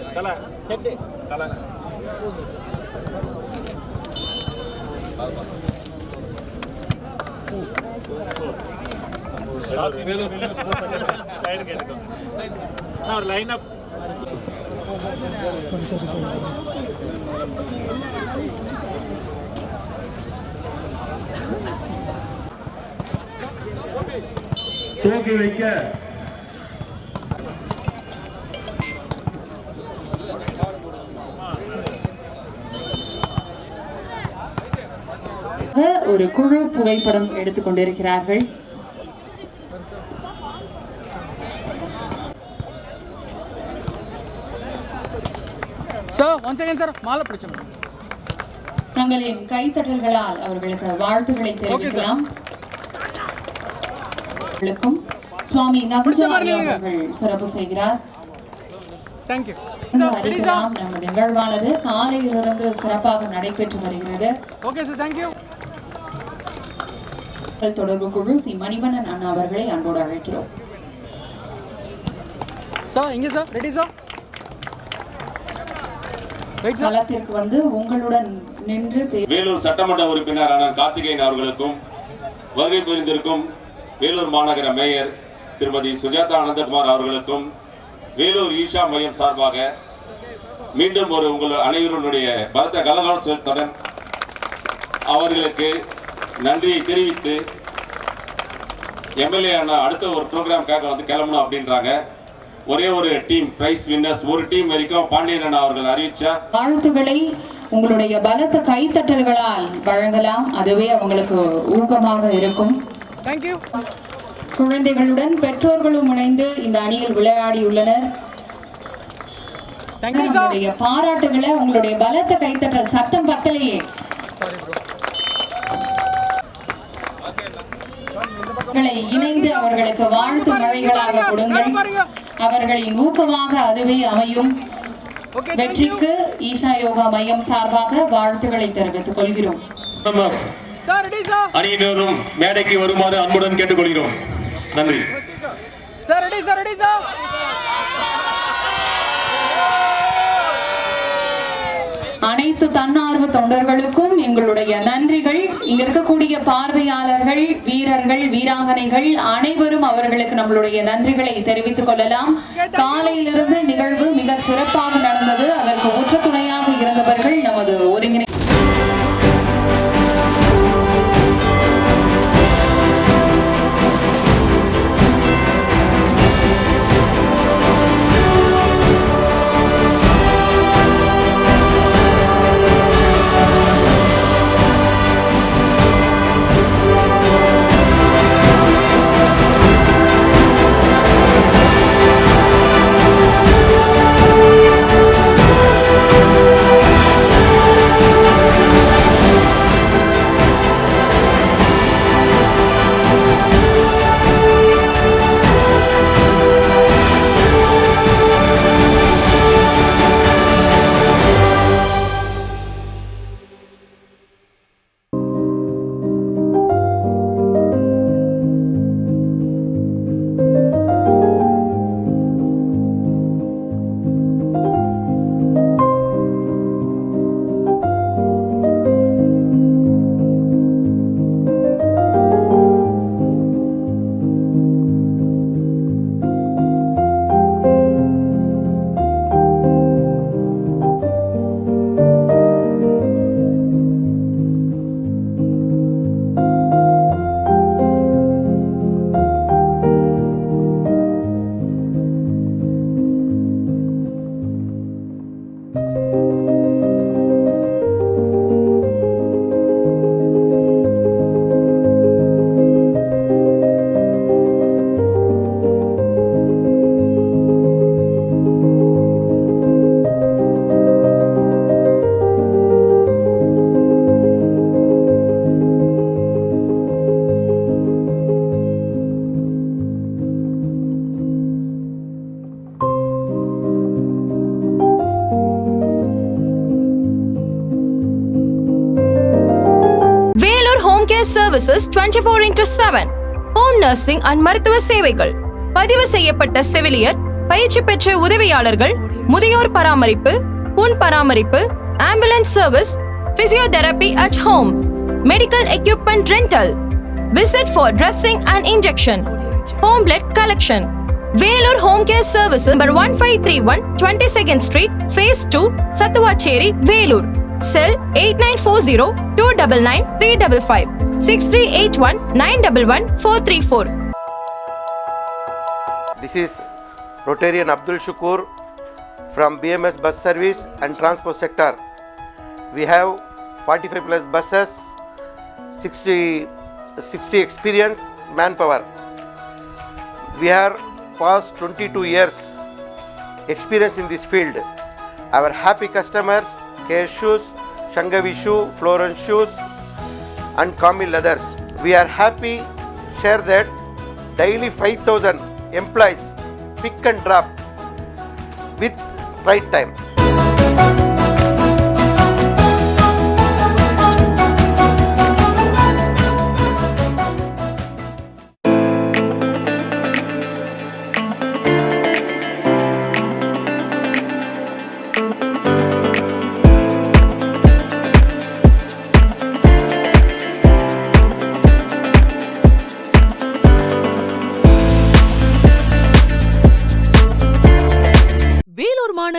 தலை தலை சைடு கேட்டுக்கோ நான் ஒரு லைன் அப் தூக்கி வைக்க ஒரு குழு புகைப்படம் எடுத்துக் கொண்டிருக்கிறார்கள். சார் ஒன் செகண்ட் சார் மாலை பிரச்சனை தங்களின் கைத்தட்டல்களால் அவர்களுக்கு வாழ்த்துக்களை தெரிவிக்கலாம். அவர்களுக்கும் சுவாமி நகுஜாரி அவர்கள் சிறப்பு செய்கிறார். நமது நிகழ்வானது காலையிலிருந்து சிறப்பாக நடைபெற்று வருகிறது. தொடர்பு குழு சி மணிவண்ணன் அண்ணா அவர்களை அன்போடு அழைக்கிறோம். களத்திற்கு வந்து உங்களுடன் நின்று வேலூர் சட்டமன்ற உறுப்பினர் அண்ணன் கார்த்திகேயன் அவர்களுக்கும் வருகை புரிந்திருக்கும் வேலூர் மாநகர மேயர் திருமதி சுஜாதா அனந்தகுமார் அவர்களுக்கும் வேலூர் ஈஷா மையம் சார்பாக மீண்டும் ஒரு உங்கள் அனைவருடைய பலத்த கலகலத்துடன் அவர்களுக்கு நன்றியை தெரிவித்து எம்எல்ஏ அண்ணா அடுத்த ஒரு ப்ரோக்ராம்காக வந்து கிளம்பணும் அப்படின்றாங்க. ஒரே ஒரு டீம் பிரைஸ் வின்னர்ஸ் ஒரு டீம் வரைக்கும் பாண்டியன் அண்ணா அவர்கள் அறிவிச்சா? வாழ்த்துக்களை உங்களுடைய பலத்த கைத்தட்டல்களால் வழங்கலாம். அதுவே அவங்களுக்கு ஊக்கமாக இருக்கும். குழந்தைகளுடன் பெற்றோர்களும் இணைந்து இந்த அணியில் விளையாடியுள்ளனர். உங்களுடைய பாராட்டுகளை உங்களுடைய பலத்த கைத்தட்டல் சத்தம் பத்தலையே. அவர்களை இணைந்து அவர்களுக்கு வாழ்த்து மழைகளாக கொடுங்கள். அவர்களின் ஊக்கமாக அதுவே அமையும். வெற்றிக்கு ஈஷா யோகா மையம் சார்பாக வாழ்த்துக்களை தெரிவித்துக் கொள்கிறோம். அணியினரும் மேடைக்கு வருமாறு அன்புடன் கேட்டுக்கொள்கிறோம். நன்றி. அனைத்து தன்னார்வ தொண்டர்களுக்கும் எங்களுடைய நன்றிகள். இங்க இருக்கக்கூடிய பார்வையாளர்கள் வீரர்கள் வீராங்கனைகள் அனைவரும் அவர்களுக்கு நம்மளுடைய நன்றிகளை தெரிவித்துக் கொள்ளலாம். காலையிலிருந்து நிகழ்வு மிக சிறப்பாக நடந்தது. அதற்கு உற்ற துணையாக இருந்தவர்கள் நமது ஒருங்கிணை twenty four into seven home nursing and மருத்துவ சேவைகள். பதிவு செய்யப்பட்ட செவிலியர் பயிற்சி பெற்ற உதவியாளர்கள் முதியோர் பராமரிப்பு புண் பராமரிப்பு ambulance service physiotherapy at home medical equipment rental visit for dressing and injection home blood collection Vellore home care service number one five three one twenty second street phase two Sathuvachari Vellore. Cell eight nine four zero two double nine three double five Six three eight one nine double one four three four This is Rotarian Abdul Shukur from BMS Bus Service and Transport Sector. We have 45 plus buses, 60, 60 experience manpower. We are past 22 years experience in this field. Our happy customers, Care Shoes, Shangavi Shoe, Floran Shoes and Kami Leathers. We are happy share that daily 5000 employees pick and drop with right time.